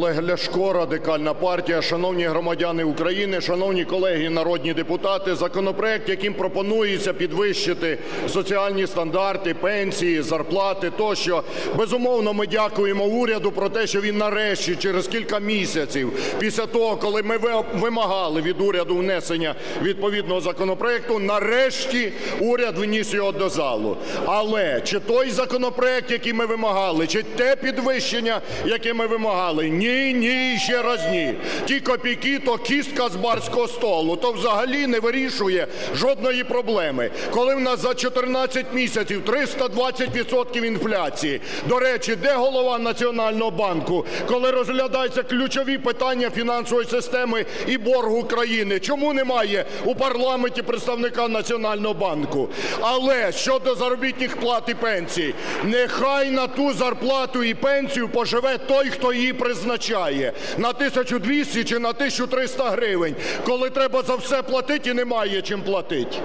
Олег Ляшко, Радикальна партія. Шановні громадяни України, шановні колеги народні депутати, законопроект, яким пропонується підвищити соціальні стандарти, пенсії, зарплати тощо. Безумовно, ми дякуємо уряду про те, що він нарешті через кілька місяців після того, коли ми вимагали від уряду внесення відповідного законопроекту, нарешті уряд вніс його до залу. Але чи той законопроект, який ми вимагали, чи те підвищення, яке ми вимагали? Ні, ні, і ще раз ні. Ті копійки, то кістка з барського столу, то взагалі не вирішує жодної проблеми. Коли в нас за 14 місяців 320% інфляції. До речі, де голова Національного банку, коли розглядаються ключові питання фінансової системи і боргу країни? Чому немає у парламенті представника Національного банку? Але щодо заробітних плат і пенсій, нехай на ту зарплату і пенсію поживе той, хто її призначає на 1200 чи на 1300 гривень, коли треба за все платити і немає чим платити.